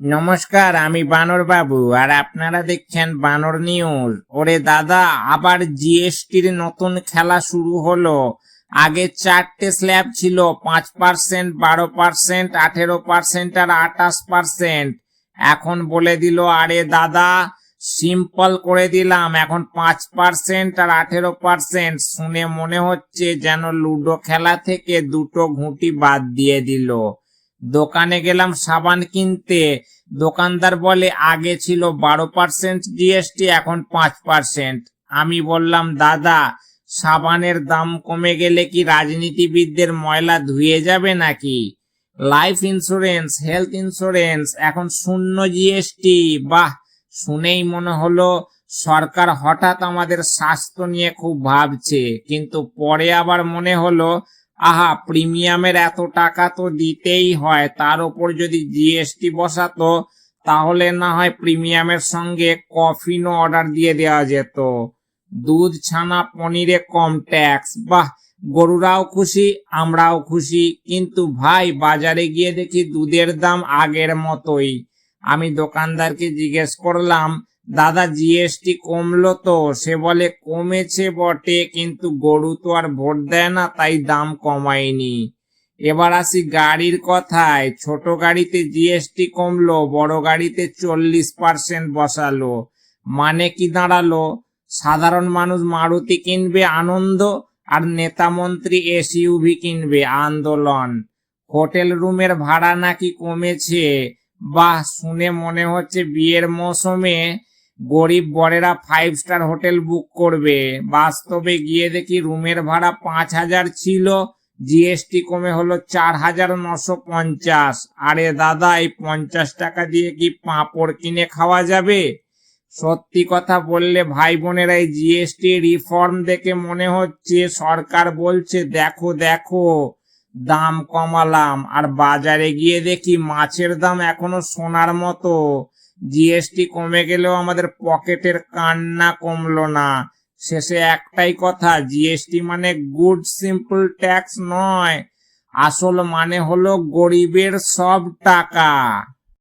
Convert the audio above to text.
নমস্কার, আমি বানর বাবু, আর আপনারা দেখছেন বানর নিউজ। ওরে দাদা, আবার জিএসটির নতুন খেলা শুরু হলো। আগে চারটে স্ল্যাব ছিল, পাঁচ পার্সেন্ট, বারো পার্সেন্ট, আঠেরো পার্সেন্ট আর আঠাশ পার্সেন্ট। এখন বলে দিল, আরে দাদা, সিম্পল করে দিলাম, এখন পাঁচ পার্সেন্ট আর আঠেরো পার্সেন্ট। শুনে মনে হচ্ছে যেন লুডো খেলা থেকে দুটো ঘুঁটি বাদ দিয়ে দিল। দোকানে গেলাম সাবান কিনতে। দোকানদার বলে, আগে ছিল বারো পার্সেন্ট জিএসটি, এখন পাঁচ পার্সেন্ট। আমি বললাম, দাদা, সাবানের দাম কমে গেলে কি রাজনীতিবিদদের ময়লা ধুয়ে যাবে নাকি? লাইফ ইন্স্যুরেন্স হেলথ ইন্স্যুরেন্স এখন শূন্য জিএসটি। বাহ, শুনেই মনে হলো সরকার হঠাৎ আমাদের স্বাস্থ্য নিয়ে খুব ভাবছে, কিন্তু পরে আবার মনে হলো আহা, প্রিমিয়ামের এত টাকা তো দিতেই হয়। তার উপর যদি জিএসটি বসাতো, তাহলে না হয় প্রিমিয়ামের সঙ্গে কফিনও অর্ডার দিয়ে দেওয়া যেত। দুধ ছানা পনিরে কম ট্যাক্স। বাহ, গরুরাও খুশি, আমরাও খুশি। কিন্তু ভাই, বাজারে গিয়ে দেখি দুধের দাম আগের মতোই। আমি দোকানদারকে জিজ্ঞেস করলাম দাদা জিএসটি কমলো তো, সে বলে কমেছে বটে, কিন্তু গরু তো আর ভোট দেয় না, তাই দাম কমায়নি। এবার আসি গাড়ির কথায়, ছোট গাড়িতে জিএসটি কমলো, বড় গাড়িতে চল্লিশ পার্সেন্ট বসালো। মানে কি দাঁড়াল? সাধারণ মানুষ মারুতি কিনবে আনন্দ, আর নেতা মন্ত্রী এসইউভি কিনবে আন্দোলন। হোটেল রুমের ভাড়া নাকি কমেছে? বাহ, শুনে মনে হচ্ছে বিয়ের মৌসুমে গরিব বরেরা ফাইভ স্টার হোটেল বুক করবে। বাস্তবে গিয়ে দেখি রুমের ভাড়া পাঁচ হাজার ছিল জিএসটি কমে হলো চার হাজার নশো পঞ্চাশ। আরে দাদা, এই পঞ্চাশ টাকা দিয়ে কি পাঁপড় কিনে খাওয়া যাবে? সত্যি কথা বললে ভাই বোনেরা, এই জিএসটি রিফর্ম দেখে মনে হচ্ছে সরকার বলছে, দেখো দেখো, দাম কমালাম। আর বাজারে গিয়ে দেখি মাছের দাম এখনও সোনার মতো। জিএসটি কমে গেলেও আমাদের পকেটের কান্না কমলো না। শেষে একটাই কথা জিএসটি মানে গুড সিম্পল ট্যাক্স নয়। আসল মানে হলো গরিবের সব টাকা।